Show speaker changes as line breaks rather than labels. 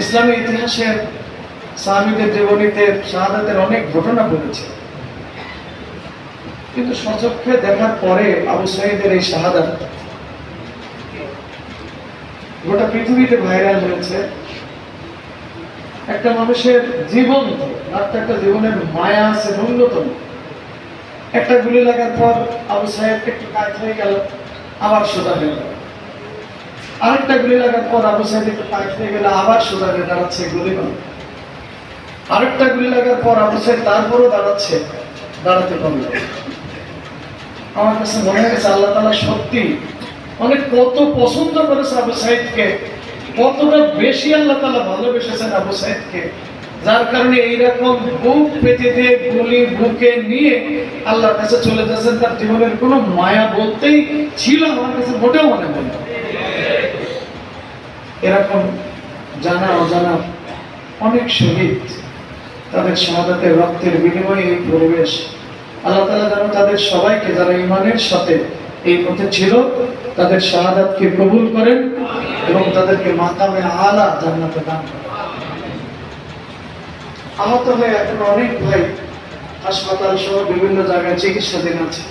ইসলামী ইতিহাসের, সাহাবিদের জীবনীতে শাহাদাতের অনেক ঘটনা বলেছে কিন্তু সচক্ষে দেখার পরে আবু সাইদের এই শাহাদাত গোটা পৃথিবীতে ভাইরাল হয়েছে। একটা মানুষের জীবন একটা জীবনের মায়া আছে, ন্যূনতম। একটা গুলি লাগার পর আবু সাহেব একটু কাজ হয়ে গেল, আবার সোজা হয়ে গেল। আরেকটা গুলি লাগার পর আবু সাহেব হয়ে গেল আবার সোজা হয়ে দাঁড়াচ্ছে গুলি আরেকটা গুলি লাগার পর আবু সাহেব তারপরও দাঁড়াচ্ছে, দাঁড়াতে পারল আমার কাছে মনে হয়েছে আল্লাহ তালা সত্যি অনেক কত পছন্দ করেছে আবু সাইদকে, কতটা বেশি আল্লাহ তালা ভালোবেসেছেন আবু সাইদকে, যার কারণে এইরকম বুক পেতে দিয়ে গুলি বুকে নিয়ে আল্লাহর কাছে চলে যাচ্ছেন, তার জীবনের কোনো মায়া বলতেই ছিল আমার কাছে মোটেও মনে হয়। এরকম জানা, অজানা অনেক শহীদ তাদের শাহাদাতের রক্তের বিনিময়ে এই পরিবেশ। আল্লাহ তালা যেন তাদের সবাইকে যারা ইমানের সাথে এই পথে ছিল, তাদের শাহাদাতকে কবুল করেন এবং তাদেরকে মাকামে আলা জান্নাতে দান করেন। আহত হয়ে এখন অনেক ভাই হাসপাতাল সহ বিভিন্ন জায়গায় চিকিৎসাধীন আছে।